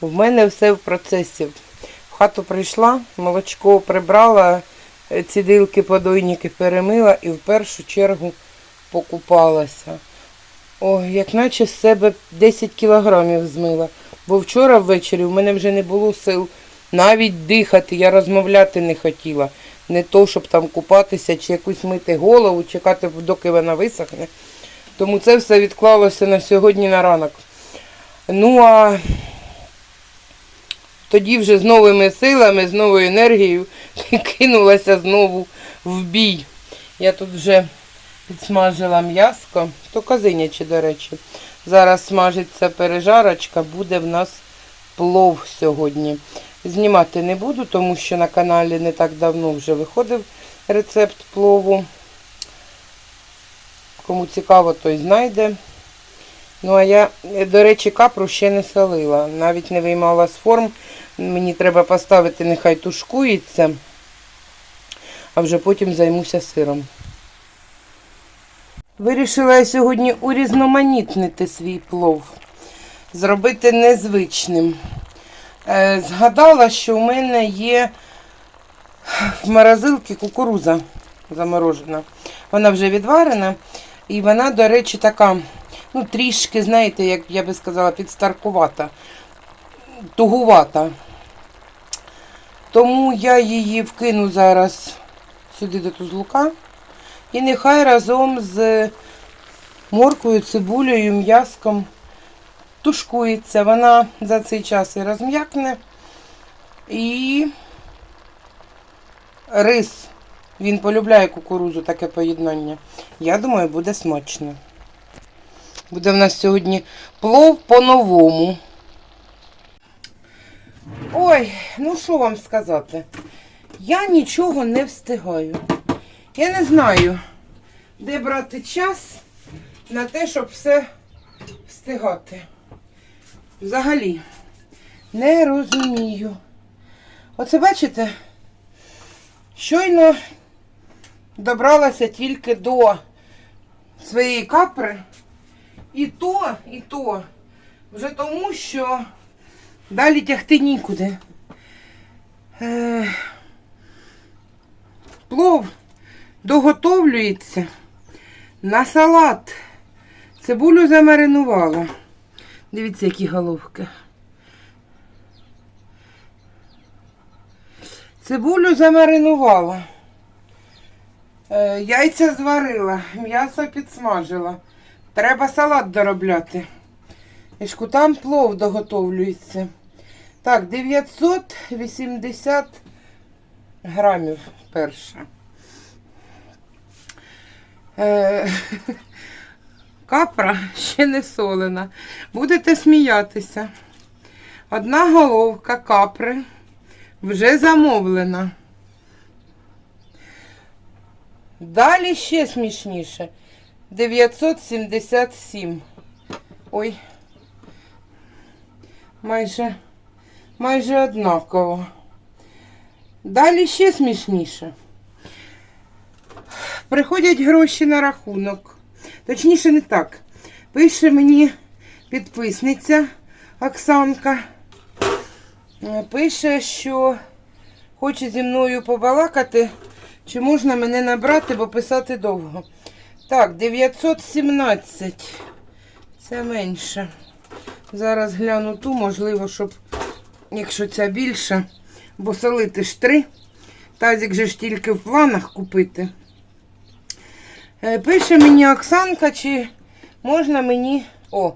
В мене все в процесі. В хату прийшла, молочко прибрала, е, цідилки, подойники перемила і в першу чергу покупалася. Ой, як наче з себе 10 кілограмів змила. Бо вчора ввечері в мене вже не було сил навіть дихати, я розмовляти не хотіла. Не то, щоб там купатися чи якусь мити голову, чекати, доки вона висохне. Тому це все відклалося на сьогодні на ранок. Ну а тоді вже з новими силами, з новою енергією кинулася знову в бій. Я тут вже підсмажила м'яско, то козиняче, до речі. Зараз смажиться пережарочка, буде в нас плов сьогодні. Знімати не буду, тому що на каналі не так давно вже виходив рецепт плову. Кому цікаво, той знайде. Ну, а я, до речі, капру ще не солила. Навіть не виймала з форм. Мені треба поставити, нехай тушкується, а вже потім займуся сиром. Вирішила я сьогодні урізноманітнити свій плов, зробити незвичним. Е, Згадала, що в мене є в морозилці кукуруза заморожена. Вона вже відварена. І вона, до речі, така, ну, трішки, знаєте, як я би сказала, підстаркувата, тугувата. Тому я її вкину зараз сюди до тузлука. І нехай разом з морквою, цибулею, м'яском тушкується. Вона за цей час і розм'якне. І рис. Він полюбляє кукурузу, таке поєднання. Я думаю, буде смачно. Буде в нас сьогодні плов по-новому. Ой, ну що вам сказати? Я нічого не встигаю. Я не знаю, де брати час на те, щоб все встигати. Взагалі, не розумію. Оце бачите, щойно добралася тільки до своєї капри. І то, і то. Вже тому, що далі тягти нікуди. Е, плов доготовлюється на салат. Цибулю замаринувала. Дивіться, які головки. Цибулю замаринувала. Е, яйця зварила, м'ясо підсмажила. Треба салат доробляти. І там плов доготовлюється. Так, 980 грамів перша. Капра ще не солена. Будете сміятися. Одна головка капри вже замовлена. Далі ще смішніше. 977. Ой. Майже, майже однаково. Далі ще смішніше. Приходять гроші на рахунок. Точніше, не так. Пише мені підписниця Оксанка. Е, Пише, що хоче зі мною побалакати, чи можна мене набрати, бо писати довго. Так, 917. Це менше. Зараз гляну ту, можливо, щоб, якщо ця більша, бо солити ж три. Тазик же ж тільки в планах купити. Е, Пише мені Оксанка, чи можна мені. О,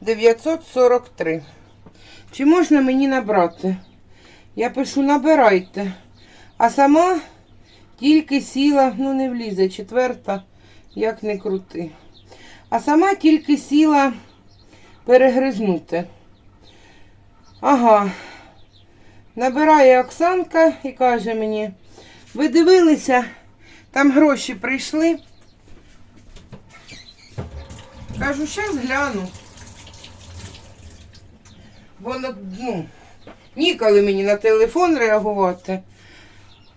943. Чи можна мені набрати? Я пишу, набирайте. А сама тільки сіла, ну не влізе, четверта, як не крути. А сама тільки сіла перегризнути. Ага. Набирає Оксанка і каже мені, ви дивилися, там гроші прийшли. Кажу, зараз гляну. Бо ну, Ніколи мені на телефон реагувати.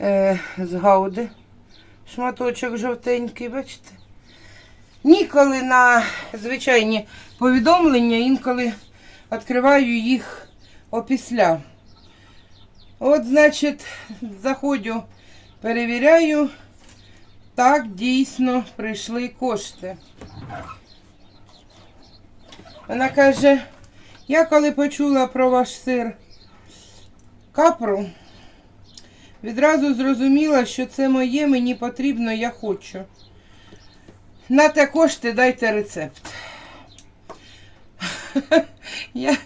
Е, з гауди. Шматочок жовтенький, бачите? Ніколи на звичайні повідомлення, інколи відкриваю їх опісля. От, значить, заходжу, перевіряю. Так, дійсно прийшли кошти. Вона каже, я коли почула про ваш сир капру, відразу зрозуміла, що це моє, мені потрібно, я хочу. На те кошти дайте рецепт. Я,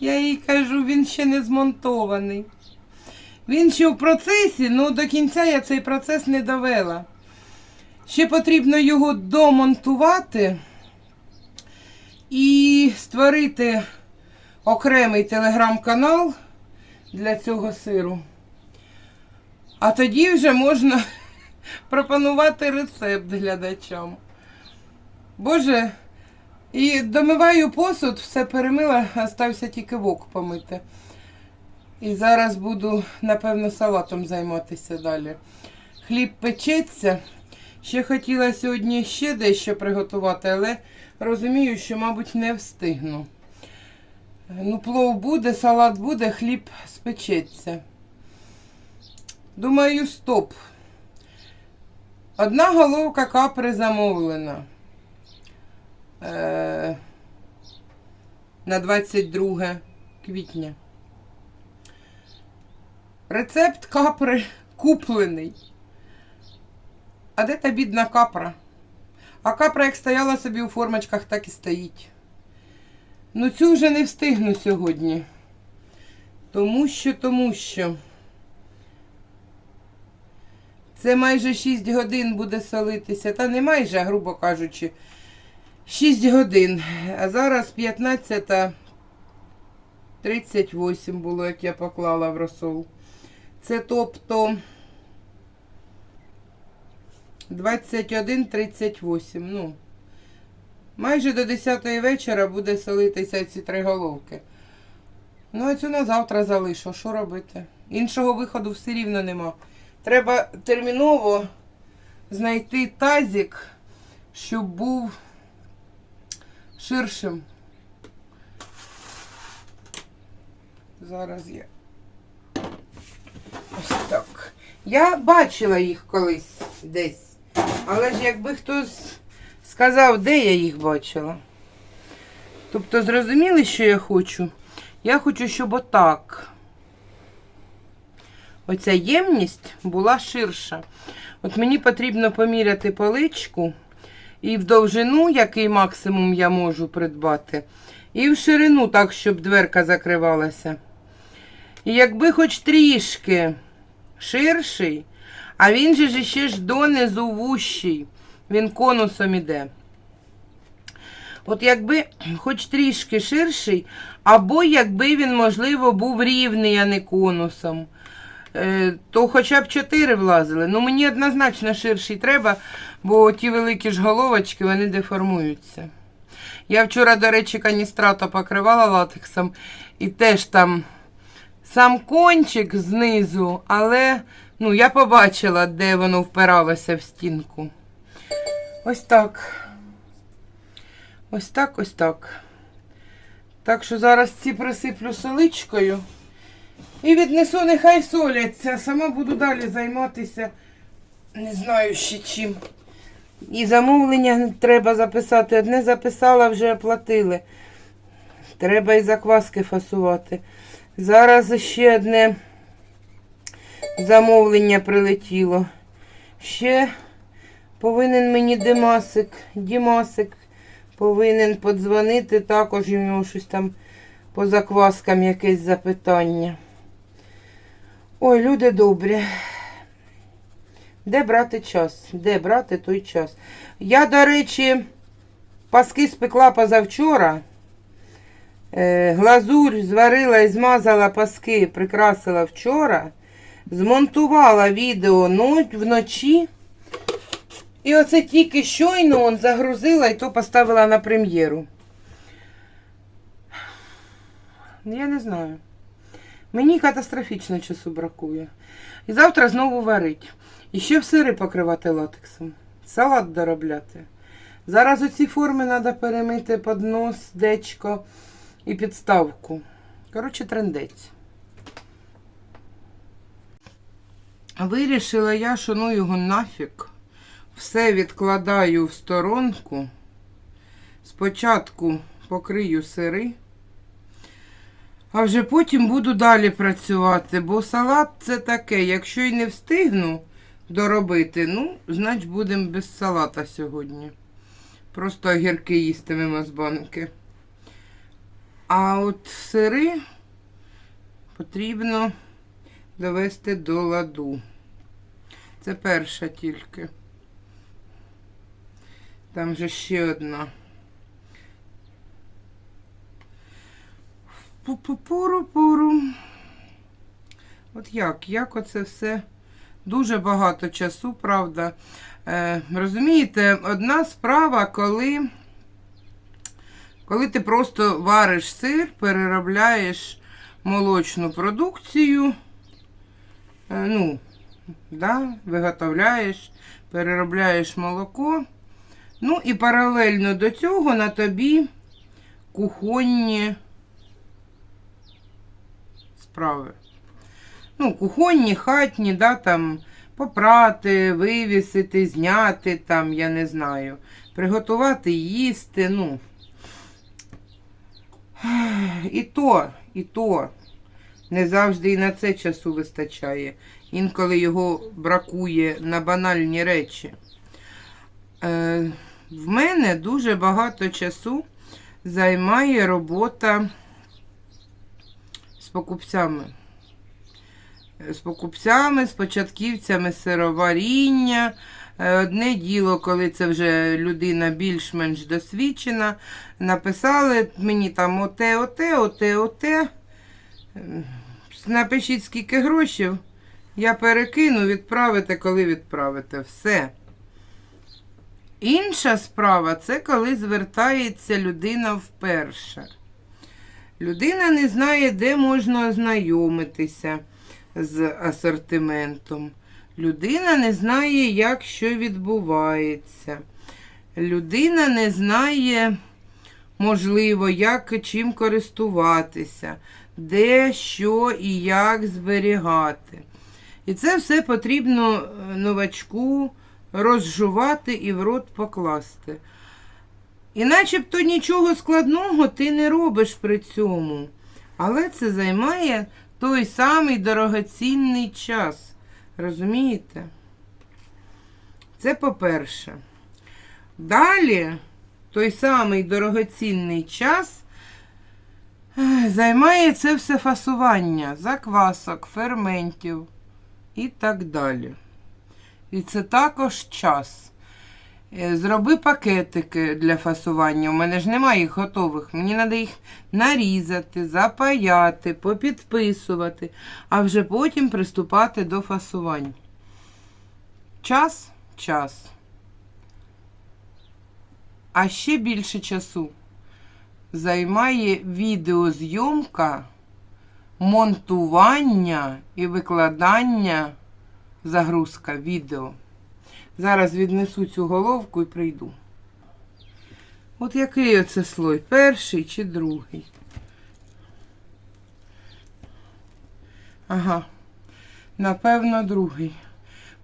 я їй кажу, він ще не змонтований. Він ще в процесі, ну до кінця я цей процес не довела. Ще потрібно його домонтувати і створити окремий телеграм-канал для цього сиру. А тоді вже можна пропонувати рецепт глядачам. Боже, і домиваю посуд, все перемила, остався тільки вок помити. І зараз буду, напевно, салатом займатися далі. Хліб печеться. Ще хотіла сьогодні ще дещо приготувати, але розумію, що, мабуть, не встигну. Ну, плов буде, салат буде, хліб спечеться. Думаю, стоп. Одна головка капри замовлена. Е, на 22 квітня. Рецепт капри куплений. А де та бідна капра? А капра, як стояла собі у формочках, так і стоїть. Ну, цю вже не встигну сьогодні. Тому що, тому що. Це майже 6 годин буде солитися. Та не майже, грубо кажучи, 6 годин. А зараз 15.38 було, як я поклала в розсол. Це тобто 21.38. Ну, майже до 10 вечора буде солитися ці три головки. Ну, а цю на завтра залишу. Що робити? Іншого виходу все рівно нема. Треба терміново знайти тазик, щоб був ширшим. Зараз я. Ось так. Я бачила їх колись десь. Але ж якби хтось сказав, де я їх бачила. Тобто, зрозуміли, що я хочу? Я хочу, щоб отак. Оця ємність була ширша. От мені потрібно поміряти поличку і в довжину, який максимум я можу придбати, і в ширину, так, щоб дверка закривалася. І якби хоч трішки ширший, а він же ж ще ж донизу вущий, він конусом іде. От якби хоч трішки ширший, або якби він, можливо, був рівний, а не конусом, е, то хоча б 4 влазили. Ну, мені однозначно ширший треба, бо ті великі ж головочки, вони деформуються. Я вчора, до речі, каністрато покривала латексом і теж там сам кончик знизу, але ну, я побачила, де воно впиралося в стінку. Ось так. Ось так, ось так. Так що зараз ці присиплю соличкою і віднесу, нехай соляться. Сама буду далі займатися, не знаю ще чим. І замовлення треба записати. Одне записала, вже оплатили. Треба і закваски фасувати. Зараз ще одне замовлення прилетіло. Ще повинен мені Димасик, Дімасик повинен подзвонити. Також в нього щось там по закваскам якесь запитання. Ой, люди добрі. Де брати час? Де брати той час? Я, до речі, паски спекла позавчора. Е, Глазурь зварила і змазала паски, прикрасила вчора. Змонтувала відео вночі. І оце тільки щойно он загрузила і то поставила на прем'єру. Я не знаю. Мені катастрофічно часу бракує. І завтра знову варить. І ще в сири покривати латексом. Салат доробляти. Зараз оці форми треба перемити поднос, дечко і підставку. Коротше, трендець. Вирішила я, що ну його нафіг. Все відкладаю в сторонку. Спочатку покрию сири, а вже потім буду далі працювати, бо салат це таке, якщо й не встигну доробити, ну, значить будемо без салата сьогодні. Просто огірки їстимемо з банки. А от сири потрібно довести до ладу. Це перша тільки. Там же ще одна. Пу-пу-пуру-пуру. От як? Як оце все? Дуже багато часу, правда. Е, розумієте, одна справа, коли, коли ти просто вариш сир, переробляєш молочну продукцію, е, ну, да, виготовляєш, переробляєш молоко. Ну і паралельно до цього на тобі кухонні справи. Ну, кухонні, хатні, да, там попрати, вивісити, зняти, там, я не знаю, приготувати їсти, ну. І то, і то не завжди і на це часу вистачає. Інколи його бракує на банальні речі. Е, в мене дуже багато часу займає робота з покупцями. З покупцями, з початківцями сироваріння. Е, Одне діло, коли це вже людина більш-менш досвідчена, написали мені там оте, оте, оте, оте. Напишіть скільки грошей, я перекину, відправите, коли відправите. Все. Інша справа це коли звертається людина вперше. Людина не знає, де можна ознайомитися з асортиментом. Людина не знає, як що відбувається. Людина не знає, можливо, як чим користуватися, де, що і як зберігати. І це все потрібно е, новачку розжувати і в рот покласти. І начебто нічого складного ти не робиш при цьому. Але це займає той самий дорогоцінний час. Розумієте? Це по-перше. Далі той самий дорогоцінний час ех, займає це все фасування, заквасок, ферментів і так далі. І це також час. Е, Зроби пакетики для фасування. У мене ж немає їх готових. Мені треба їх нарізати, запаяти, попідписувати, а вже потім приступати до фасувань. Час час. А ще більше часу займає відеозйомка, монтування і викладання загрузка відео. Зараз віднесу цю головку і прийду. От який оце слой? Перший чи другий? Ага, напевно, другий.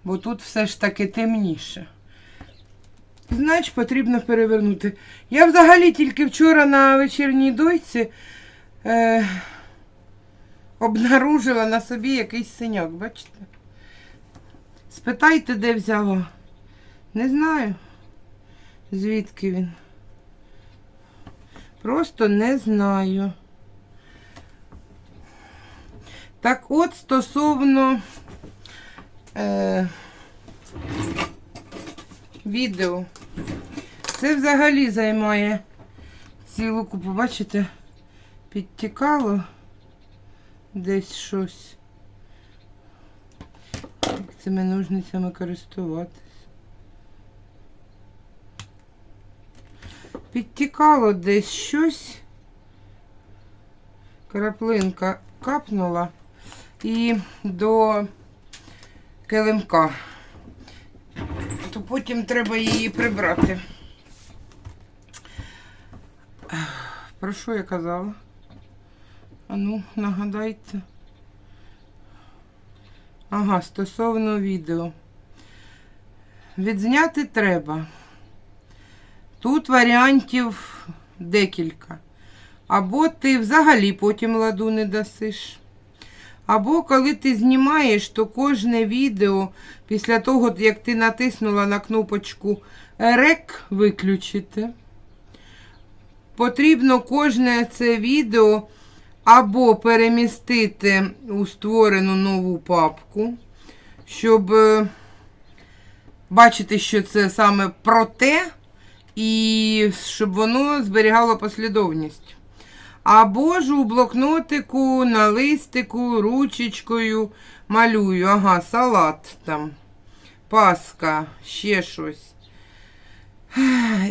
Бо тут все ж таки темніше. Значить, потрібно перевернути. Я взагалі тільки вчора на вечірній дойці е, обнаружила на собі якийсь синяк, бачите? Спитайте, де взяла. Не знаю, звідки він. Просто не знаю. Так от стосовно е, відео. Це взагалі займає цілу купу. Бачите, підтікало десь щось. Цими ножницями користуватись. Підтікало десь щось. Краплинка капнула. і до килимка. То потім треба її прибрати. Про що я казала? А ну, нагадайте. Ага, стосовно відео. Відзняти треба. Тут варіантів декілька. Або ти взагалі потім ладу не дасиш. Або коли ти знімаєш, то кожне відео після того, як ти натиснула на кнопочку рек виключити, потрібно кожне це відео або перемістити у створену нову папку, щоб е, бачити, що це саме про те, і щоб воно зберігало послідовність. Або ж у блокнотику, на листику, ручечкою малюю. Ага, салат там, паска, ще щось.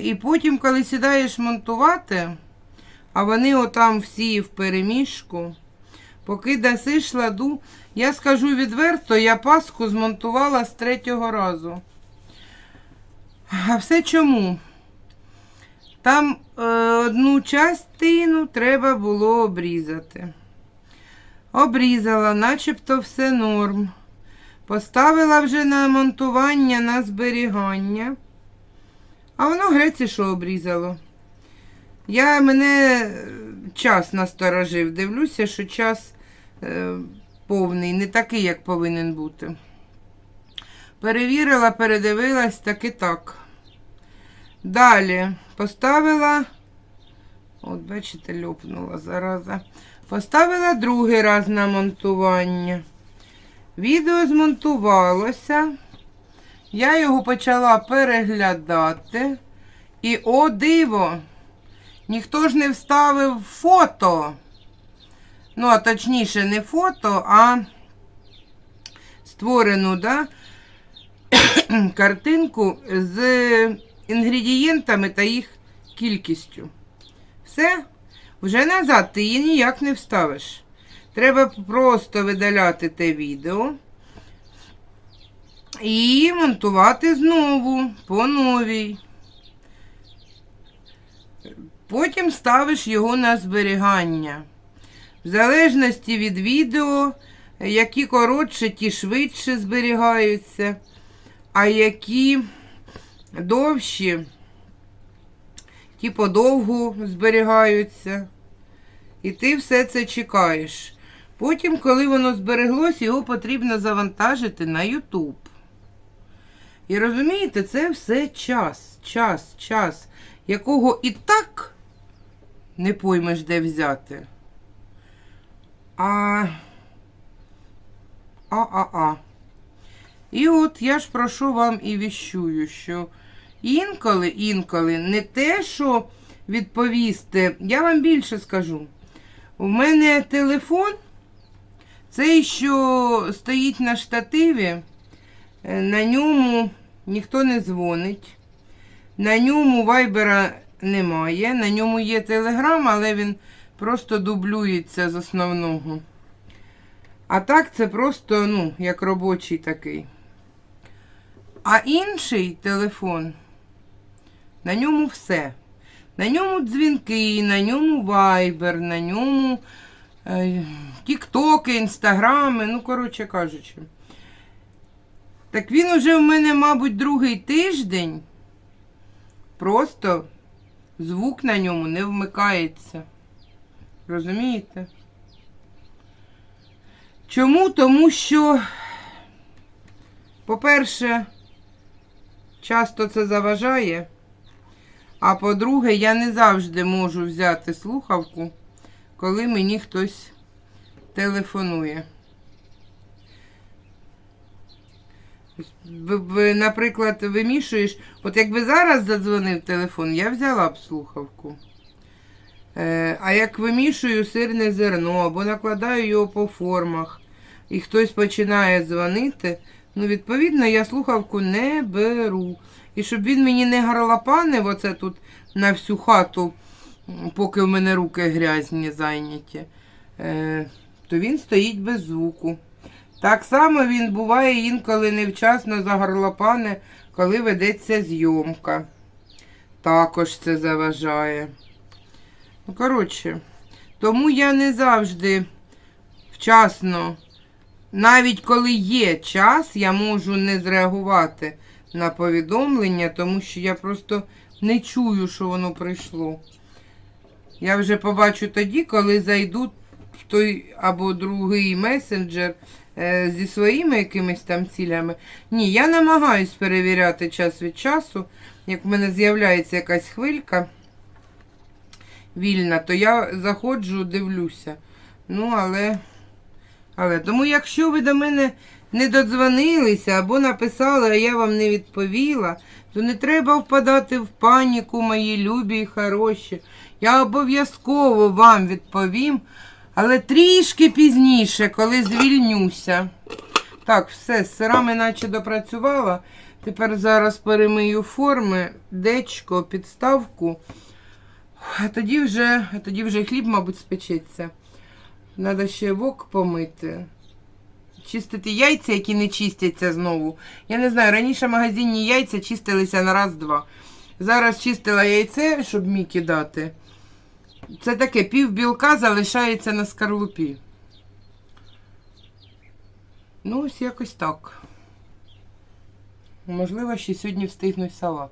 І потім, коли сідаєш монтувати, а вони отам всі в переміжку, поки дасиш ладу, я скажу відверто, я паску змонтувала з третього разу. А все чому? Там е, одну частину треба було обрізати. Обрізала, начебто все норм. Поставила вже на монтування на зберігання. А воно греці що обрізало. Я мене час насторожив. Дивлюся, що час е, повний, не такий, як повинен бути. Перевірила, передивилась, так і так. Далі поставила, от, бачите, льопнула зараза. Поставила другий раз на монтування. Відео змонтувалося. Я його почала переглядати. І о, диво! Ніхто ж не вставив фото. Ну, а точніше, не фото, а створену, да, картинку з інгредієнтами та їх кількістю. Все, вже назад ти її ніяк не вставиш. Треба просто видаляти те відео і монтувати знову по новій. Потім ставиш його на зберігання. В залежності від відео, які коротше, ті швидше зберігаються, а які довші, ті подовгу зберігаються. І ти все це чекаєш. Потім, коли воно збереглось, його потрібно завантажити на YouTube. І розумієте, це все час, час, час, якого і так не поймеш, де взяти. А. А-а-а. І от я ж прошу вам і віщую, що інколи, інколи не те, що відповісти, я вам більше скажу. У мене телефон, цей, що стоїть на штативі, е, на ньому ніхто не дзвонить, на ньому вайбера немає, на ньому є телеграм, але він просто дублюється з основного. А так це просто, ну, як робочий такий. А інший телефон, на ньому все. На ньому дзвінки, на ньому вайбер, на ньому е, тіктоки, інстаграми, ну, коротше кажучи. Так він уже в мене, мабуть, другий тиждень. Просто звук на ньому не вмикається. Розумієте? Чому? Тому що, по-перше, часто це заважає. А по-друге, я не завжди можу взяти слухавку, коли мені хтось телефонує. В- в- Наприклад, вимішуєш, от якби зараз задзвонив телефон, я взяла б слухавку. Е, А як вимішую сирне зерно або накладаю його по формах, і хтось починає дзвонити, ну, відповідно, я слухавку не беру. І щоб він мені не гарлапанив оце тут на всю хату, поки в мене руки грязні зайняті, е, то він стоїть без звуку. Так само він буває інколи невчасно загорлопане, коли ведеться зйомка. Також це заважає. Ну, коротше, тому я не завжди вчасно, навіть коли є час, я можу не зреагувати на повідомлення, тому що я просто не чую, що воно прийшло. Я вже побачу тоді, коли зайду в той або другий месенджер зі своїми якимись там цілями. Ні, я намагаюсь перевіряти час від часу. Як в мене з'являється якась хвилька вільна, то я заходжу, дивлюся. Ну, але. Але тому, якщо ви до мене не додзвонилися або написали, а я вам не відповіла, то не треба впадати в паніку, мої любі і хороші. Я обов'язково вам відповім, але трішки пізніше, коли звільнюся. Так, все, з сирами наче допрацювала. Тепер зараз перемию форми, дечко, підставку. А тоді вже, а тоді вже хліб, мабуть, спечеться. Надо ще вок помити. Чистити яйця, які не чистяться знову. Я не знаю, раніше магазинні яйця чистилися на раз-два. Зараз чистила яйце, щоб Мікі дати. Це таке пів білка залишається на скарлупі. Ну, ось якось так. Можливо, ще сьогодні встигнуть салат.